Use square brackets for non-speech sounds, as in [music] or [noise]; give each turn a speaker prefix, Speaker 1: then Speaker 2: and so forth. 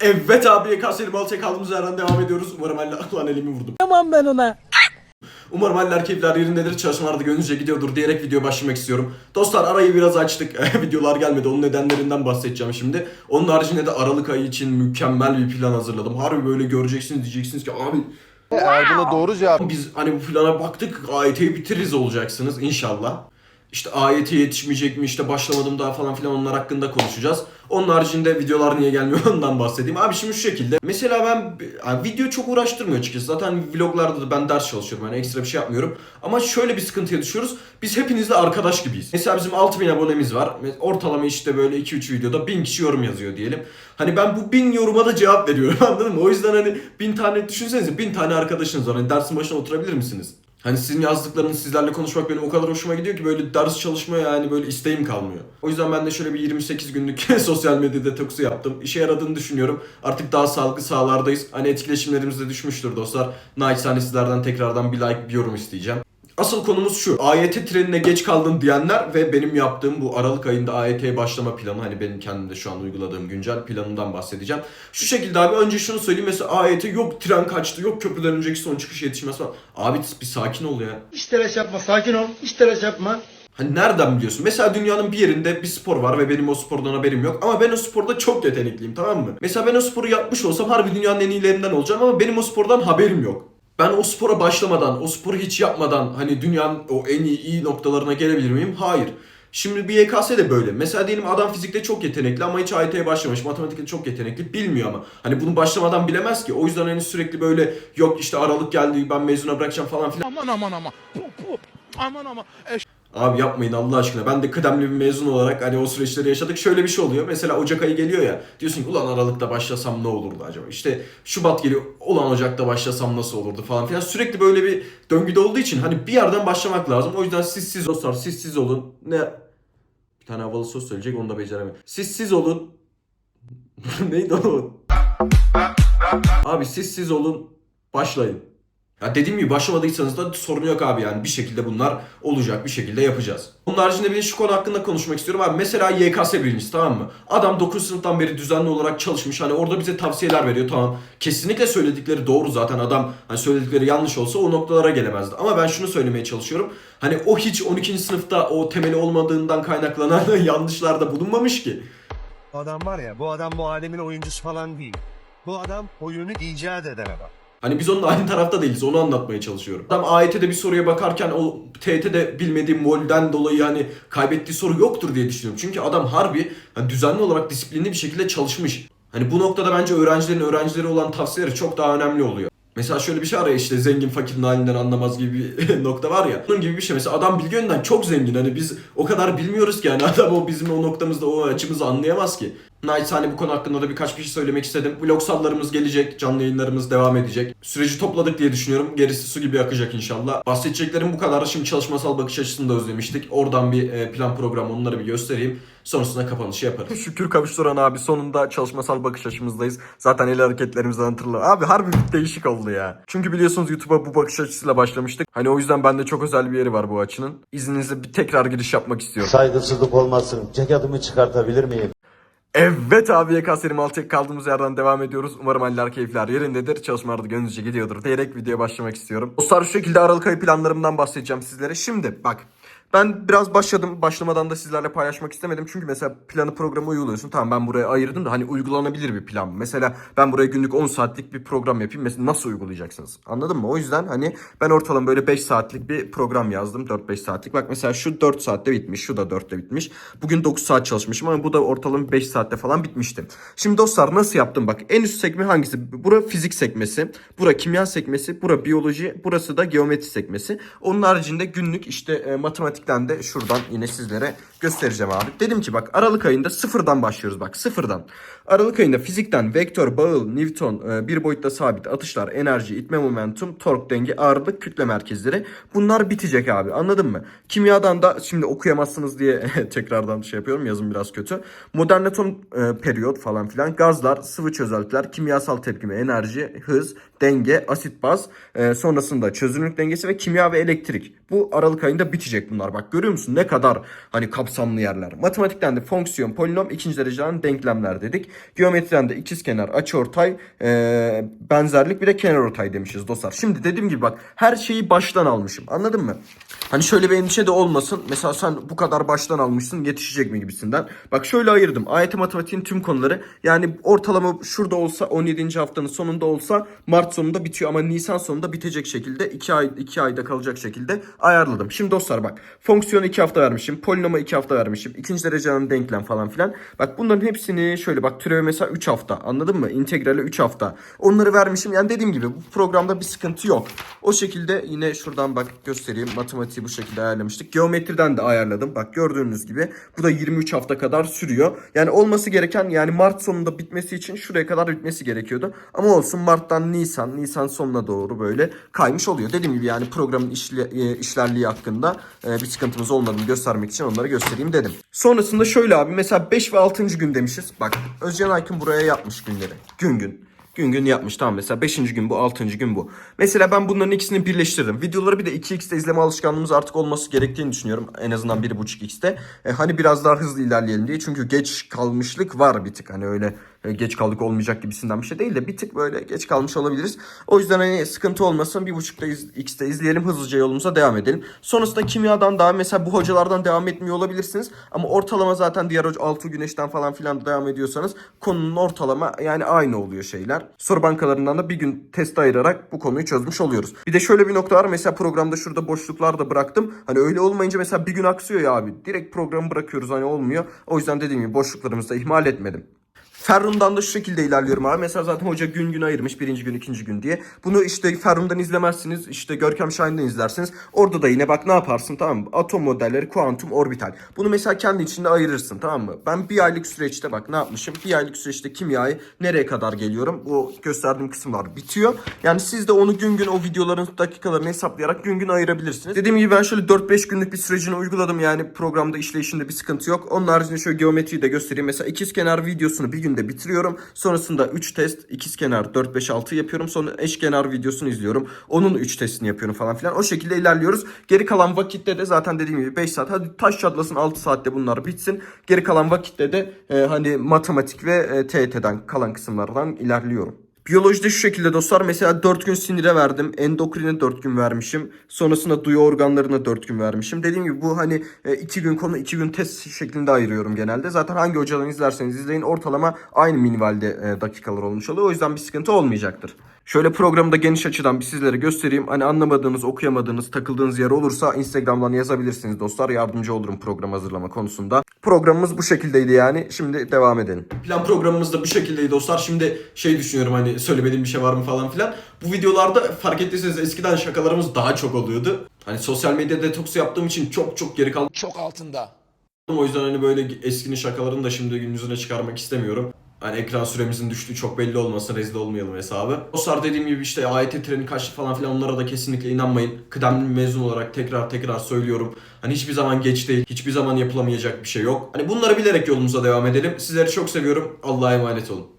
Speaker 1: Evet abi YKS'li Malatya kaldığımız yerden devam ediyoruz. Umarım Allah lan elimi vurdum.
Speaker 2: Tamam ben ona.
Speaker 1: Umarım haller keyifler yerindedir. Çalışmalar da gönlünüzce gidiyordur diyerek video başlamak istiyorum. Dostlar arayı biraz açtık. [laughs] Videolar gelmedi. Onun nedenlerinden bahsedeceğim şimdi. Onun haricinde de Aralık ayı için mükemmel bir plan hazırladım. Harbi böyle göreceksiniz diyeceksiniz ki abi
Speaker 3: Eğer buna doğru cevap
Speaker 1: biz hani bu plana baktık AYT'yi bitiririz olacaksınız inşallah. İşte AYT yetişmeyecek mi işte başlamadım daha falan filan onlar hakkında konuşacağız. Onun haricinde videolar niye gelmiyor [laughs] ondan bahsedeyim. Abi şimdi şu şekilde. Mesela ben yani video çok uğraştırmıyor açıkçası. Zaten vloglarda da ben ders çalışıyorum. Yani ekstra bir şey yapmıyorum. Ama şöyle bir sıkıntıya düşüyoruz. Biz hepinizle arkadaş gibiyiz. Mesela bizim 6000 abonemiz var. Ortalama işte böyle 2-3 videoda 1000 kişi yorum yazıyor diyelim. Hani ben bu 1000 yoruma da cevap veriyorum [laughs] anladın mı? O yüzden hani 1000 tane düşünsenize 1000 tane arkadaşınız var. Hani dersin başına oturabilir misiniz? Hani sizin yazdıklarınız sizlerle konuşmak benim o kadar hoşuma gidiyor ki böyle ders çalışmaya yani böyle isteğim kalmıyor. O yüzden ben de şöyle bir 28 günlük [laughs] sosyal medya detoksu yaptım. İşe yaradığını düşünüyorum. Artık daha sağlıklı sahalardayız. Hani etkileşimlerimiz de düşmüştür dostlar. Naçizane sizlerden tekrardan bir like, bir yorum isteyeceğim. Asıl konumuz şu. AYT trenine geç kaldın diyenler ve benim yaptığım bu Aralık ayında AYT'ye başlama planı. Hani benim kendim de şu an uyguladığım güncel planından bahsedeceğim. Şu şekilde abi önce şunu söyleyeyim. Mesela AYT yok tren kaçtı, yok köprüden önceki son çıkış yetişmez falan. Abi bir sakin ol ya.
Speaker 4: Hiç telaş yapma, sakin ol. Hiç telaş yapma.
Speaker 1: Hani nereden biliyorsun? Mesela dünyanın bir yerinde bir spor var ve benim o spordan haberim yok. Ama ben o sporda çok yetenekliyim tamam mı? Mesela ben o sporu yapmış olsam harbi dünyanın en iyilerinden olacağım ama benim o spordan haberim yok. Ben o spora başlamadan, o sporu hiç yapmadan hani dünyanın o en iyi, iyi noktalarına gelebilir miyim? Hayır. Şimdi bir YKS de böyle. Mesela diyelim adam fizikte çok yetenekli ama hiç AYT'ye başlamamış. Matematikte çok yetenekli. Bilmiyor ama. Hani bunu başlamadan bilemez ki. O yüzden hani sürekli böyle yok işte aralık geldi ben mezuna bırakacağım falan filan.
Speaker 5: Aman aman aman. Aman aman. Eş
Speaker 1: Abi yapmayın Allah aşkına. Ben de kıdemli bir mezun olarak hani o süreçleri yaşadık. Şöyle bir şey oluyor. Mesela Ocak ayı geliyor ya. Diyorsun ki ulan Aralık'ta başlasam ne olurdu acaba? İşte Şubat geliyor. Ulan Ocak'ta başlasam nasıl olurdu falan filan. Sürekli böyle bir döngüde olduğu için hani bir yerden başlamak lazım. O yüzden siz siz dostlar siz siz olun. Ne? Bir tane havalı söz söyleyecek onu da beceremiyorum. Siz siz olun. [laughs] Neydi o? Abi siz siz olun. Başlayın. Ya dediğim gibi başlamadıysanız da sorun yok abi yani bir şekilde bunlar olacak bir şekilde yapacağız. Bunun haricinde bir de şu konu hakkında konuşmak istiyorum abi. Mesela YKS birincisi tamam mı? Adam 9 sınıftan beri düzenli olarak çalışmış hani orada bize tavsiyeler veriyor tamam. Kesinlikle söyledikleri doğru zaten adam hani söyledikleri yanlış olsa o noktalara gelemezdi. Ama ben şunu söylemeye çalışıyorum. Hani o hiç 12. sınıfta o temeli olmadığından kaynaklanan [laughs] yanlışlarda bulunmamış ki.
Speaker 6: Adam var ya, bu adam bu alemin oyuncusu falan değil. Bu adam oyunu icat eden adam.
Speaker 1: Hani biz onunla aynı tarafta değiliz. Onu anlatmaya çalışıyorum. Adam AYT'de bir soruya bakarken o TYT'de bilmediği molden dolayı hani kaybettiği soru yoktur diye düşünüyorum. Çünkü adam harbi hani düzenli olarak disiplinli bir şekilde çalışmış. Hani bu noktada bence öğrencilerin öğrencileri olan tavsiyeleri çok daha önemli oluyor. Mesela şöyle bir şey var işte zengin fakirin halinden anlamaz gibi bir [laughs] nokta var ya. Bunun gibi bir şey. Mesela adam bilgi yönden çok zengin. Hani biz o kadar bilmiyoruz ki yani [laughs] adam o bizim o noktamızda o açımızı anlayamaz ki. Naçizane bu konu hakkında da birkaç bir şey söylemek istedim. Vlogsallarımız gelecek, canlı yayınlarımız devam edecek. Süreci topladık diye düşünüyorum. Gerisi su gibi akacak inşallah. Bahsedeceklerim bu kadar. Şimdi çalışmasal bakış açısını da özlemiştik. Oradan bir e, plan program onları bir göstereyim. Sonrasında kapanışı yaparız. Şükür kavuşturan abi sonunda çalışmasal bakış açımızdayız. Zaten el hareketlerimizden hatırla. Abi harbi bir değişik oldu ya. Çünkü biliyorsunuz YouTube'a bu bakış açısıyla başlamıştık. Hani o yüzden bende çok özel bir yeri var bu açının. İzninizle bir tekrar giriş yapmak istiyorum.
Speaker 7: Saygısızlık olmasın. Ceketimi çıkartabilir miyim?
Speaker 1: Evet abi YKS 26 kaldığımız yerden devam ediyoruz. Umarım haller keyifler yerindedir. Çalışmalar da gönlünüzce gidiyordur diyerek videoya başlamak istiyorum. Dostlar şu şekilde Aralık ayı planlarımdan bahsedeceğim sizlere. Şimdi bak ben biraz başladım. Başlamadan da sizlerle paylaşmak istemedim. Çünkü mesela planı programı uyguluyorsun. Tamam ben buraya ayırdım da hani uygulanabilir bir plan. Mesela ben buraya günlük 10 saatlik bir program yapayım. Mesela nasıl uygulayacaksınız? Anladın mı? O yüzden hani ben ortalama böyle 5 saatlik bir program yazdım. 4-5 saatlik. Bak mesela şu 4 saatte bitmiş. Şu da 4'te bitmiş. Bugün 9 saat çalışmışım ama bu da ortalama 5 saatte falan bitmişti. Şimdi dostlar nasıl yaptım? Bak en üst sekme hangisi? Bura fizik sekmesi. Bura kimya sekmesi. Bura biyoloji. Burası da geometri sekmesi. Onun haricinde günlük işte e, matematikten de şuradan yine sizlere göstereceğim abi. Dedim ki bak Aralık ayında sıfırdan başlıyoruz bak sıfırdan. Aralık ayında fizikten vektör, bağıl, Newton, e, bir boyutta sabit, atışlar, enerji, itme momentum, tork denge, ağırlık, kütle merkezleri. Bunlar bitecek abi anladın mı? Kimyadan da şimdi okuyamazsınız diye [laughs] tekrardan şey yapıyorum yazım biraz kötü. Modern atom e, periyot falan filan. Gazlar, sıvı çözeltiler, kimyasal tepkime, enerji, hız, denge, asit baz. e, sonrasında çözünürlük dengesi ve kimya ve elektrik. Bu Aralık ayında bitecek bunlar. Bak görüyor musun ne kadar hani kapsamlı yerler. Matematikten de fonksiyon, polinom, ikinci dereceden denklemler dedik. Geometriden de ikizkenar, açıortay, e, benzerlik bir de kenarortay demişiz dostlar. Şimdi dediğim gibi bak her şeyi baştan almışım. Anladın mı? Hani şöyle bir endişe de olmasın. Mesela sen bu kadar baştan almışsın yetişecek mi gibisinden. Bak şöyle ayırdım. AYT matematiğin tüm konuları yani ortalama şurada olsa 17. haftanın sonunda olsa Mart sonunda bitiyor ama Nisan sonunda bitecek şekilde 2 ay 2 ayda kalacak şekilde ayarladım. Şimdi dostlar bak fonksiyonu 2 hafta vermişim. Polinoma 2 hafta vermişim. ikinci dereceden denklem falan filan. Bak bunların hepsini şöyle bak türevi mesela 3 hafta. Anladın mı? İntegrale 3 hafta. Onları vermişim. Yani dediğim gibi bu programda bir sıkıntı yok. O şekilde yine şuradan bak göstereyim. Matematiği bu şekilde ayarlamıştık. Geometriden de ayarladım. Bak gördüğünüz gibi. Bu da 23 hafta kadar sürüyor. Yani olması gereken yani Mart sonunda bitmesi için şuraya kadar bitmesi gerekiyordu. Ama olsun Mart'tan Nisan, Nisan sonuna doğru böyle kaymış oluyor. Dediğim gibi yani programın işle, e, işlerliği hakkında e, bir sıkıntımız olmadığını göstermek için onları göstereyim dedim. Sonrasında şöyle abi mesela 5 ve 6. gün demişiz. Bak Özcan Aykın buraya yapmış günleri. Gün gün. Gün gün yapmış tamam mesela 5. gün bu 6. gün bu. Mesela ben bunların ikisini birleştirdim. Videoları bir de 2x'te izleme alışkanlığımız artık olması gerektiğini düşünüyorum. En azından 1.5x'te. E, hani biraz daha hızlı ilerleyelim diye. Çünkü geç kalmışlık var bir tık. Hani öyle geç kaldık olmayacak gibisinden bir şey değil de bir tık böyle geç kalmış olabiliriz. O yüzden hani sıkıntı olmasın 1.5'da iz- x'te izleyelim hızlıca yolumuza devam edelim. Sonrasında kimyadan daha mesela bu hocalardan devam etmiyor olabilirsiniz. Ama ortalama zaten diğer hoca Altuğ Güneş'ten falan filan devam ediyorsanız konunun ortalama yani aynı oluyor şeyler. Soru bankalarından da bir gün test ayırarak bu konuyu çözmüş oluyoruz. Bir de şöyle bir nokta var. Mesela programda şurada boşluklar da bıraktım. Hani öyle olmayınca mesela bir gün aksıyor ya abi. Direkt programı bırakıyoruz hani olmuyor. O yüzden dediğim gibi boşluklarımızı da ihmal etmedim. Ferrum'dan da şu şekilde ilerliyorum abi. Mesela zaten hoca gün gün ayırmış. Birinci gün, ikinci gün diye. Bunu işte Ferrum'dan izlemezsiniz. işte Görkem Şahin'den izlersiniz. Orada da yine bak ne yaparsın tamam mı? Atom modelleri, kuantum, orbital. Bunu mesela kendi içinde ayırırsın tamam mı? Ben bir aylık süreçte bak ne yapmışım? Bir aylık süreçte kimyayı nereye kadar geliyorum? O gösterdiğim kısımlar bitiyor. Yani siz de onu gün gün o videoların dakikalarını hesaplayarak gün gün ayırabilirsiniz. Dediğim gibi ben şöyle 4-5 günlük bir sürecini uyguladım. Yani programda işleyişinde bir sıkıntı yok. Onun haricinde şöyle geometriyi de göstereyim. Mesela ikizkenar videosunu bir günde bitiriyorum. Sonrasında 3 test ikizkenar 4 5 6 yapıyorum. Sonra eşkenar videosunu izliyorum. Onun 3 testini yapıyorum falan filan. O şekilde ilerliyoruz. Geri kalan vakitte de zaten dediğim gibi 5 saat. Hadi taş çatlasın 6 saatte bunlar bitsin. Geri kalan vakitte de e, hani matematik ve e, TYT'den kalan kısımlardan ilerliyorum. Biyolojide şu şekilde dostlar mesela 4 gün sinire verdim. Endokrine 4 gün vermişim. Sonrasında duyu organlarına 4 gün vermişim. Dediğim gibi bu hani 2 gün konu 2 gün test şeklinde ayırıyorum genelde. Zaten hangi hocadan izlerseniz izleyin ortalama aynı minivalde e, dakikalar olmuş oluyor. O yüzden bir sıkıntı olmayacaktır. Şöyle programı da geniş açıdan bir sizlere göstereyim. Hani anlamadığınız, okuyamadığınız, takıldığınız yer olursa Instagram'dan yazabilirsiniz dostlar. Yardımcı olurum program hazırlama konusunda. Programımız bu şekildeydi yani. Şimdi devam edelim. Plan programımız da bu şekildeydi dostlar. Şimdi şey düşünüyorum hani söylemediğim bir şey var mı falan filan. Bu videolarda fark ettiyseniz eskiden şakalarımız daha çok oluyordu. Hani sosyal medya detoksu yaptığım için çok çok geri kaldım.
Speaker 5: Çok altında.
Speaker 1: O yüzden hani böyle eskinin şakalarını da şimdi gün yüzüne çıkarmak istemiyorum. Hani ekran süremizin düştüğü çok belli olmasın, rezil olmayalım hesabı. Dostlar dediğim gibi işte AYT treni kaçtı falan filan onlara da kesinlikle inanmayın. Kıdemli mezun olarak tekrar tekrar söylüyorum. Hani hiçbir zaman geç değil, hiçbir zaman yapılamayacak bir şey yok. Hani bunları bilerek yolumuza devam edelim. Sizleri çok seviyorum. Allah'a emanet olun.